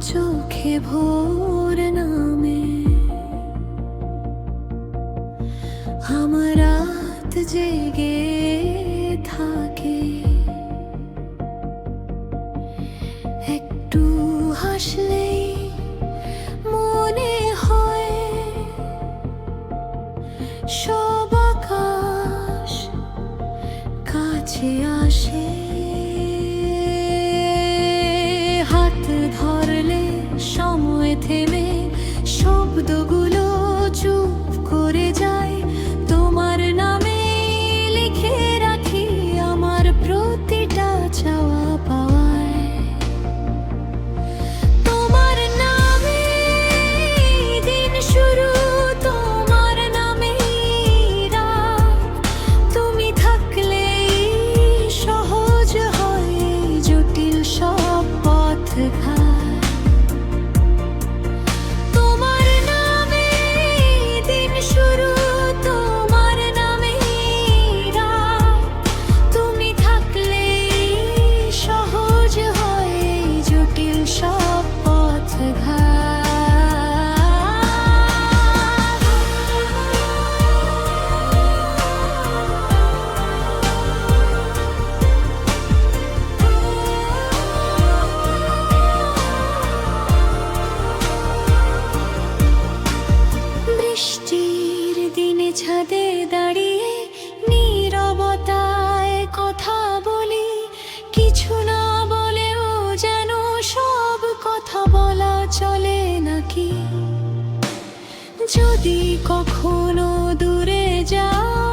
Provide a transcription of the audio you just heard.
চোখে ভোর নামে। আমার রাত জেগে থাকে। একটু হাসলেই মনে হয় সব আকাশ কাছে আসে। থেমে শব্দগুলো চুপ করে যায়। ছাদে দাঁড়িয়ে নীরবতায় কথা বলি। কিছু না বলেও যেন সব কথা বলা চলে নাকি? যদি কখনো দূরে যাও